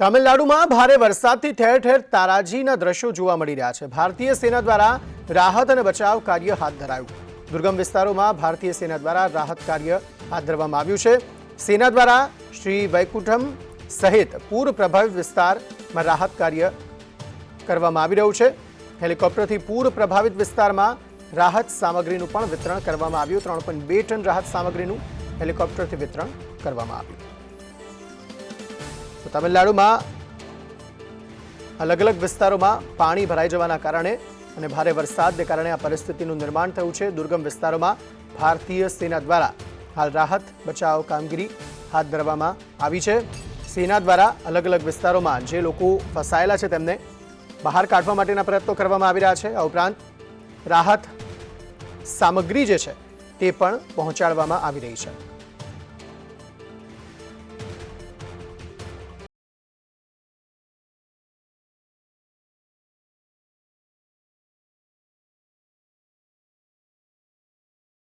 તમિલનાડુમાં ભારે વરસાદથી ઠેર ઠેર તારાજીના દ્રશ્યો જોવા મળી રહ્યા છે. ભારતીય સેના દ્વારા રાહત અને બચાવ કાર્ય હાથ ધરાયું. દુર્ગમ વિસ્તારોમાં ભારતીય સેના દ્વારા રાહત કાર્ય હાથ ધરવામાં આવ્યું છે. સેના દ્વારા શ્રી વૈકુંઠમ સહિત પૂર પ્રભાવિત વિસ્તારમાં રાહત કાર્ય કરવામાં આવી રહ્યું છે. હેલિકોપ્ટરથી પૂર પ્રભાવિત વિસ્તારમાં રાહત સામગ્રીનું પણ વિતરણ કરવામાં આવ્યું. ત્રણ ટન રાહત સામગ્રીનું હેલિકોપ્ટરથી વિતરણ કરવામાં આવ્યું. તો તમિલનાડુમાં અલગ અલગ વિસ્તારોમાં પાણી ભરાઈ જવાના કારણે અને ભારે વરસાદને કારણે આ પરિસ્થિતિનું નિર્માણ થયું છે. દુર્ગમ વિસ્તારોમાં ભારતીય સેના દ્વારા હાલ રાહત, બચાવ કામગીરી હાથ ધરવામાં આવી છે. સેના દ્વારા અલગ અલગ વિસ્તારોમાં જે લોકો ફસાયેલા છે તેમને બહાર કાઢવા માટેના પ્રયત્નો કરવામાં આવી રહ્યા છે. આ ઉપરાંત રાહત સામગ્રી જે છે તે પણ પહોંચાડવામાં આવી રહી છે.